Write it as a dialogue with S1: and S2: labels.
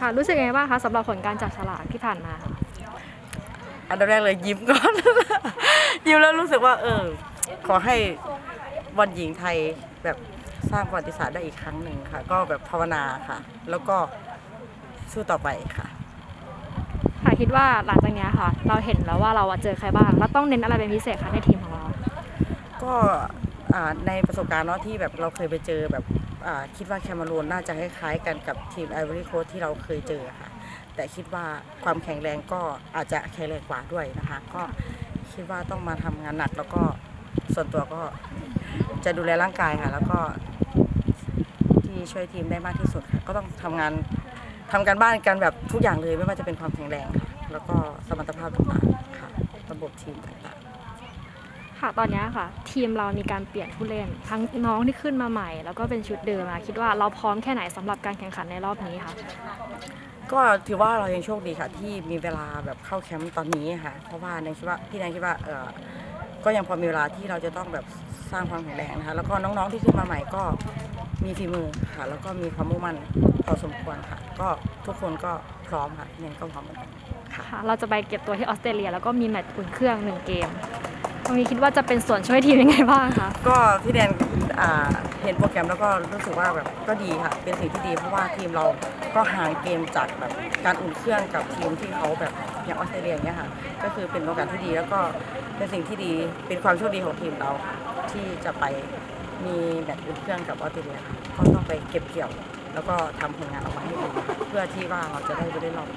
S1: ค่ะรู้สึกยังไงบ้างคะสำหรับผลการจับฉลากที่ผ่านมาค่ะ
S2: อันดับแรกเลยยิ้มก่อน ยิ้มแล้วรู้สึกว่า เออ ขอให้บอลหญิงไทยแบบสร้างประวัติศาสตร์ได้อีกครั้งหนึ่งค่ะ ก็แบบภาวนาค่ะ แล้วก็สู้ต่อไปค่ะ
S1: ค่ะคิดว่าหลังจากเนี้ยค่ะ เราเห็นแล้วว่าเราอะเจอใครบ้าง แล้วต้องเน้นอะไรเป็นพิเศษคะในทีมของเรา
S2: ก็อ่า ในประสบการณ์เนาะที่แบบเราเคยไปเจอแบบคิดว่าแคนารูนน่าจะคล้ายๆกันกับทีมไอวอรี่โคสที่เราเคยเจอค่ะ แต่คิดว่าความแข็งแรงก็อาจจะแข็งแรงกว่าด้วยนะคะ ก็คิดว่าต้องมาทำงานหนักแล้วก็ส่วนตัวก็จะดูแลร่างกายค่ะ แล้วก็ที่ช่วยทีมได้มากที่สุดค่ะ ก็ต้องทำงานทำการบ้านกันแบบทุกอย่างเลยไม่ว่าจะเป็นความแข็งแรงค่ะ แล้วก็สมรรถภาพต่างๆค่ะ ระบบทีมต่างๆ
S1: ค่ะตอนเนี้ยค่ะ ทีมเรามีการเปลี่ยนผู้เล่น ทั้งน้องที่ขึ้นมาใหม่ แล้วก็เป็นชุดเดิมอะคิดว่าเราพร้อมแค่ไหนสำหรับการแข่งขันในรอบนี้คะ
S2: ก็ถือว่าเรายังโชคดีค่ะ ที่มีเวลาแบบเข้าแคมป์ตอนนี้ค่ะ เพราะว่าแนนคิดว่าพี่แนนคิดว่าเออก็ยังพอมีเวลาที่เราจะต้องแบบสร้างความแข็งแรงนะคะแล้วก็น้องๆที่ขึ้นมาใหม่ก็มีฝีมือค่ะ แล้วก็มีความมุ่งมั่นพอสมควรค่ะ ก็ทุกคนก็พร้อมค่ะพี่แนนก็พร้อมเหมือนกันค่ะ
S1: ค่ะ เราจะไปเก็บตัวที่ออสเตรเลีย แล้วก็มีแมตช์อุ่นเครื่องหนึ่งเกม ตรงนี้คิดว่าจะเป็นส่วนช่วยทีมยังไงบ้างคะ
S2: ก็พี่แนนอ่าเห็นโปรแกรมแล้วก็รู้สึกว่าแบบก็ดีค่ะ เป็นสิ่งที่ดีเพราะว่าทีมเราก็ห่างเกมจากแบบการอุ่นเครื่องกับทีมที่เขาแบบอย่างออสเตรเลียอย่างเงี้ยค่ะ ก็คือเป็นโอกาสที่ดีแล้วก็เป็นสิ่งที่ดีเป็นความโชคดีของทีมเราค่ะที่จะไปมีแมตช์อุ่นเครื่องกับออสเตรเลียค่ะก็ต้องไปเก็บเกี่ยว แล้วก็ทำผลงานออกมาให้ดีเพื่อที่ว่าเราจะได้ไปได้รอบ